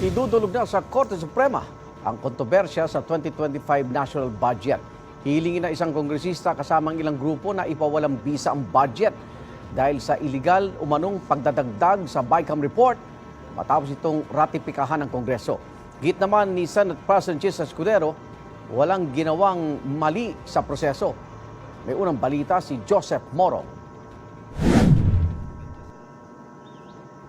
Idudulog na sa Korte Suprema ang kontrobersya sa 2025 national budget. Hilingin ng isang kongresista kasamang ilang grupo na ipawalang bisa ang budget dahil sa illegal umanong pagdadagdag sa BICAM report matapos itong ratipikahan ng Kongreso. Git naman ni Senate President Jesus Escudero, walang ginawang mali sa proseso. May unang balita si Joseph Moro.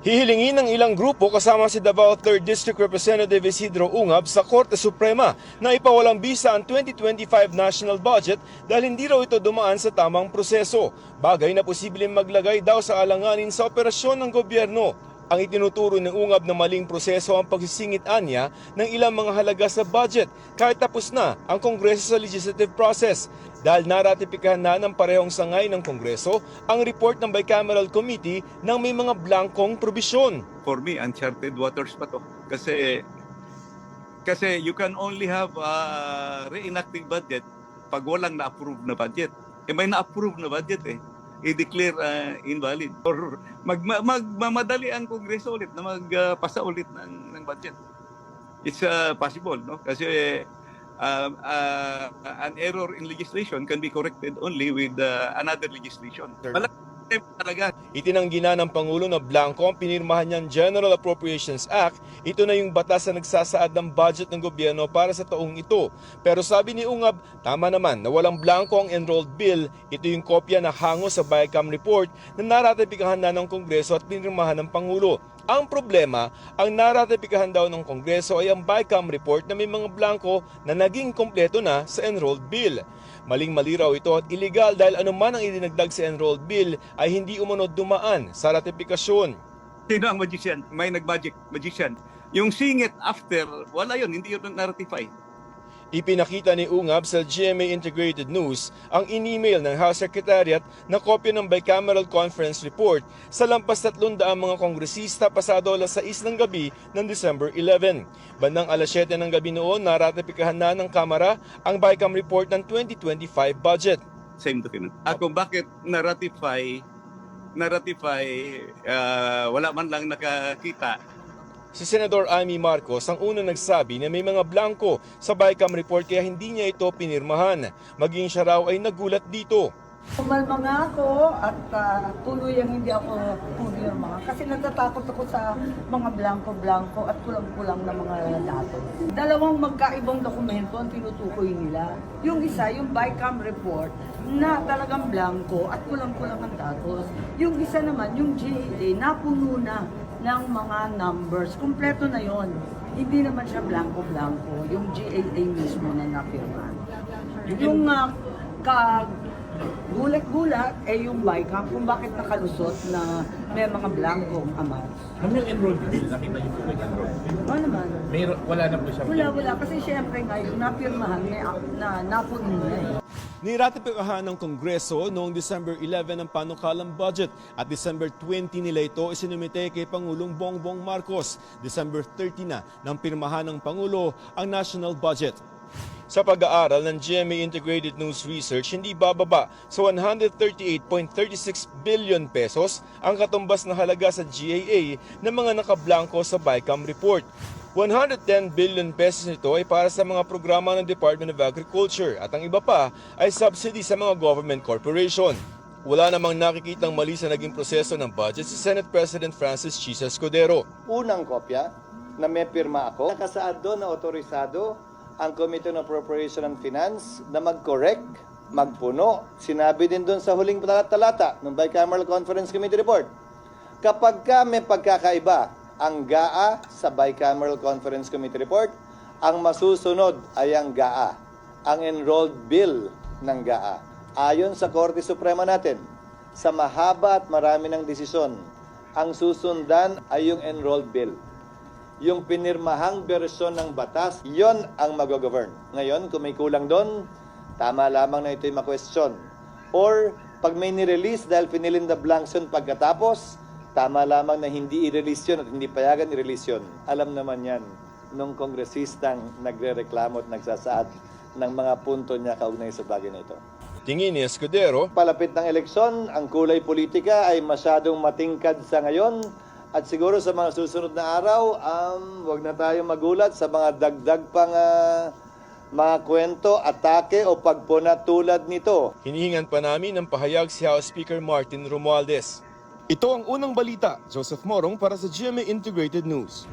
Hihilingin ng ilang grupo kasama si Davao 3rd District Representative Isidro Ungab sa Korte Suprema na ipawalang bisa ang 2025 national budget dahil hindi raw ito dumaan sa tamang proseso. Bagay na posibleng maglagay daw sa alanganin sa operasyon ng gobyerno. Ang itinuturo ng Ungab na maling proseso ang pagsisingit anya ng ilang mga halaga sa budget kahit tapos na ang Kongreso sa legislative process dahil naratipikahan na ng parehong sangay ng Kongreso ang report ng Bicameral Committee ng may mga blankong probisyon. for me, uncharted waters pa to. Kasi, kasi you can only have a reenacting budget pag walang na-approve na budget. Eh may na-approve na budget eh. I-declare uh, invalid. Or mag, mag, magmamadali ang Kongreso ulit na magpasa ulit ng, ng budget. It's uh, possible, no? Kasi uh, uh, an error in legislation can be corrected only with uh, another legislation. Malaki talaga Itinanggi na ng Pangulo na blanco ang pinirmahan niyang General Appropriations Act. Ito na yung batas na nagsasaad ng budget ng gobyerno para sa taong ito. Pero sabi ni Ungab, tama naman na walang blanco ang enrolled bill. Ito yung kopya na hango sa BICAM report na naratipikahan na ng Kongreso at pinirmahan ng Pangulo. Ang problema, ang naratipikahan daw ng Kongreso ay ang BICAM report na may mga blanco na naging kompleto na sa enrolled bill. Maling maliraw ito at illegal dahil anuman ang idinagdag sa enrolled bill ay hindi umunod dumaan sa ratifikasyon. Sino ang magician? May nag-magic magician. Yung sing it after, wala yun, hindi yun na-ratify. Ipinakita ni Ungab sa GMA Integrated News ang in-email ng House Secretariat na kopya ng bicameral conference report sa lampas 300 mga kongresista pasado alas 6 ng gabi ng December 11. Bandang alas 7 ng gabi noon, naratipikahan na ng Kamara ang BICAM report ng 2025 budget. Same document. At kung bakit na-ratify, na-ratify, ah, wala man lang nakakita, Si Senador Amy Marcos ang unang nagsabi na may mga blanco sa BICAM report kaya hindi niya ito pinirmahan. Maging siya raw ay nagulat dito. Umalma ako at uh, tuluyang hindi ako pumirma kasi natatakot ako sa mga blanco-blanco at kulang-kulang na mga datos. Dalawang magkaibang dokumento ang tinutukoy nila. Yung isa, yung BICAM report na talagang blanco at kulang-kulang ang datos. Yung isa naman, yung GAA, napuno na ng mga numbers. Kompleto na yon. Hindi naman siya blanco-blanco. Yung GAA mismo na napirma. Yung uh, ka gulat-gulat eh yung BICAM kung bakit nakalusot na may mga blankong amounts. Ma'am, yung enrolled bill, nakita niyo po yung enrolled bill? Ano naman? Mayro, wala na po siya. Wala, wala. Kasi syempre nga, yung napirmahan, may, na napuno na eh. Niratipikahan ng Kongreso noong December 11 ang panukalang budget at December 20 nila ito isinumite kay Pangulong Bongbong Marcos. December 30 na nang pirmahan ng Pangulo ang national budget. Sa pag-aaral ng GMA Integrated News Research, hindi bababa sa 138.36 billion pesos ang katumbas na halaga sa GAA ng mga nakablangko sa BICAM report. 110 billion pesos nito ay para sa mga programa ng Department of Agriculture at ang iba pa ay subsidy sa mga government corporation. Wala namang nakikitang mali sa naging proseso ng budget si Senate President Francis Chisa Escudero. unang kopya na may pirma ako. Nakasaad doon na otorisado ang Committee on Appropriation and Finance na mag-correct, magpuno. Sinabi din doon sa huling talata ng Bicameral Conference Committee report. Kapag ka may pagkakaiba ang GAA sa Bicameral Conference Committee report, ang masusunod ay ang GAA, ang enrolled bill ng GAA. Ayon sa Korte Suprema natin, sa mahaba at marami ng desisyon, ang susundan ay yung enrolled bill. Yung pinirmahang bersyon ng batas, yon ang mag-govern. Ngayon, kung may kulang doon, tama lamang na ito'y ma-question. Or, pag may nirelease dahil pinilin the blanks yun pagkatapos, Tama lamang na hindi i-release yun at hindi payagan i-release yun. Alam naman yan nung kongresistang nagre-reklamo at nagsasaad ng mga punto niya kaugnay sa bagay na ito. Tingin ni Escudero, Palapit ng eleksyon, ang kulay politika ay masyadong matingkad sa ngayon at siguro sa mga susunod na araw, um, wag na tayong magulat sa mga dagdag pang uh, mga kwento, atake o pagpuna tulad nito. hinihingan pa namin ng pahayag si House Speaker Martin Romualdez. Ito ang unang balita, Joseph Morong para sa GMA Integrated News.